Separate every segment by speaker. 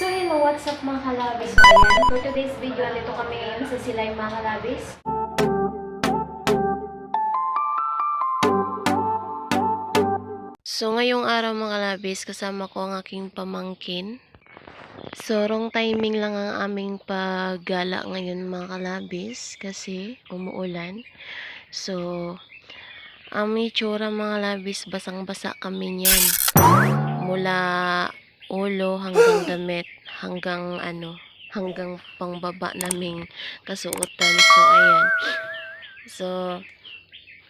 Speaker 1: So hello, what's up mga kalabis? So ayan, for today's video, nandito kami ngayon sa Silay mga kalabis.
Speaker 2: So, ngayong araw mga labis, kasama ko ang aking pamangkin. So, wrong timing lang ang aming paggala ngayon mga kalabis kasi umuulan. So, ang itsura mga labis, basang-basa kami niyan. Mula ulo hanggang damit, hanggang ano, hanggang pangbaba naming kasuotan. So, ayan. So,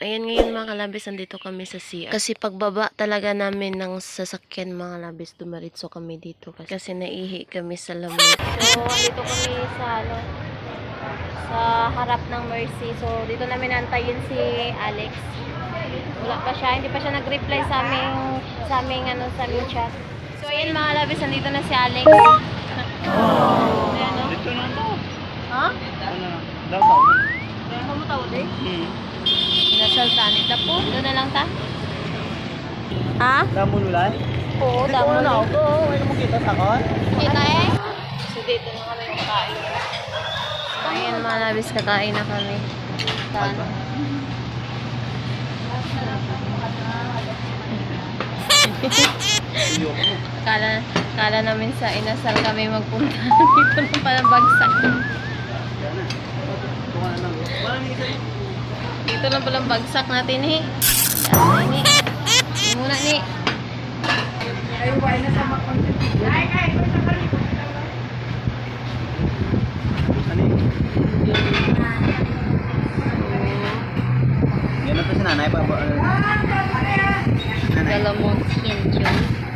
Speaker 2: Ayan ngayon mga kalabis, andito kami sa CR. Kasi pagbaba talaga namin ng sasakyan mga labis, dumaritso kami dito. Kasi, kasi naihi kami sa lamig.
Speaker 1: So, dito kami sa ano, sa harap ng Mercy. So, dito namin antayin si Alex. Wala pa siya, hindi pa siya nag-reply sa aming, sa aming, ano, sa aming chat. So, ayan mga labis, nandito na si Alex. Ayan, no?
Speaker 3: Dito na to.
Speaker 1: Ha?
Speaker 3: Ano na? Daw daw.
Speaker 1: Ayan, mamutaw din.
Speaker 3: Hmm.
Speaker 1: Nasaltanit na po. Doon na lang ta. Ha?
Speaker 3: Damo nulan?
Speaker 1: Oo, damo na.
Speaker 3: ako. Ano mo kita sa kon?
Speaker 1: Kita eh. So, dito na kami makain.
Speaker 2: Ayan mga labis, kakain na kami.
Speaker 1: Saan?
Speaker 2: Kala, kala namin sa inasal kami magpunta. dito na pala bagsak. Dito na palang bagsak natin eh. Yan, ni. Yan muna ni.
Speaker 3: Ano yun? Yan na to si nanay pa. ba- ano? Nanay.
Speaker 2: Galamon skin tune.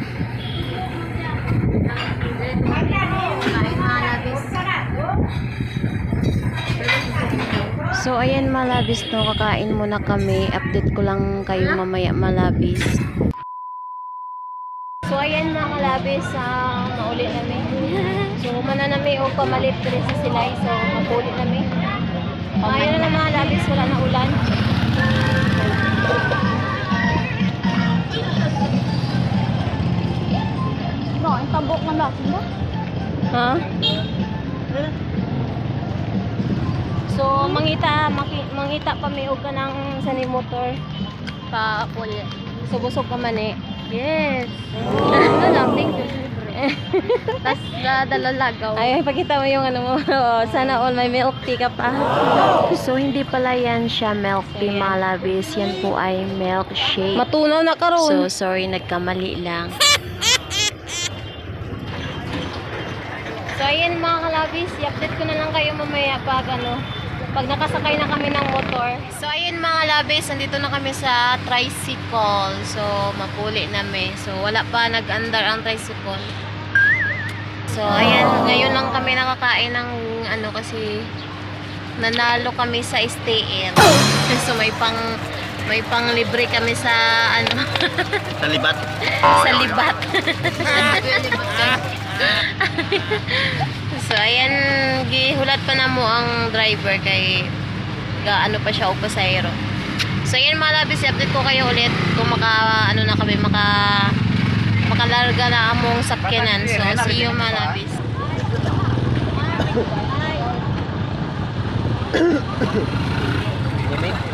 Speaker 2: So, ayan malabis no, kakain muna kami. Update ko lang kayo mamaya malabis.
Speaker 1: So, ayan mga kalabis, uh, mauli namin. So, mana namin o pamalit rin sa silay. So, mapuli namin. Ngayon na mga kalabis, wala na ulan. So, mangita, maki, mangita pa may og ka ng sani motor pa puli. So, busog ka man eh.
Speaker 2: Yes.
Speaker 1: Ano lang, thank you. Tapos, dalalagaw.
Speaker 2: Ay, pakita mo yung ano mo. Sana all may milk tea ka pa. So, hindi pala yan siya milk tea, mga labis. Yan po ay milkshake.
Speaker 1: Matunaw na
Speaker 2: So, sorry, nagkamali lang.
Speaker 1: So, ayan mga kalabis, i-update ko na lang kayo mamaya pag ano, pag nakasakay na kami ng motor.
Speaker 2: So, ayun mga labis, nandito na kami sa tricycle. So, mapuli namin. So, wala pa nag-andar ang tricycle. So, ayan, ngayon lang kami nakakain ng ano kasi nanalo kami sa STM. So, may pang may pang libre kami sa ano
Speaker 3: Sa libat.
Speaker 2: sa libat. so, ayan, gihulat pa na mo ang driver kay gaano pa siya o pasayro. So, ayan mga labis, update ko kayo ulit kung maka, ano na kami, maka, makalarga na among sakyanan. So, see you mga labis.
Speaker 3: Limit.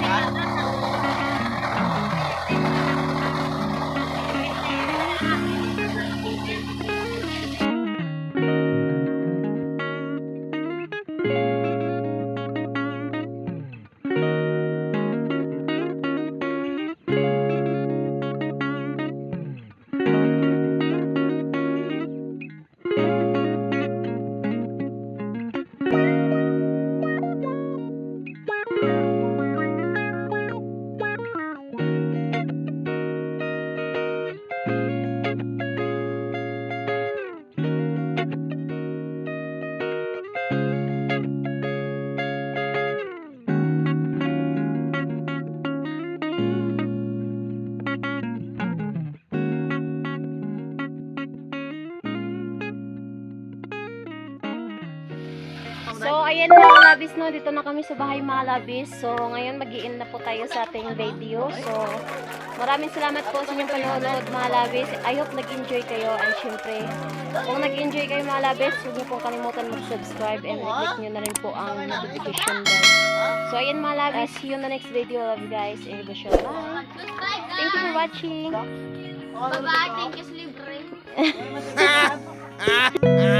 Speaker 3: Ha?
Speaker 1: So, ayan mga labis, no? Dito na kami sa bahay mga labis. So, ngayon mag na po tayo sa ating video. So, maraming salamat po sa inyong panonood mga labis. I hope nag-enjoy kayo. And syempre, kung nag-enjoy kayo mga labis, huwag niyo pong kalimutan mag-subscribe and click niyo na rin po ang notification bell. So, ayan mga labis. See you in the next video. Love you guys. And bye. Thank you for watching.
Speaker 4: Bye-bye. Thank you, Libre.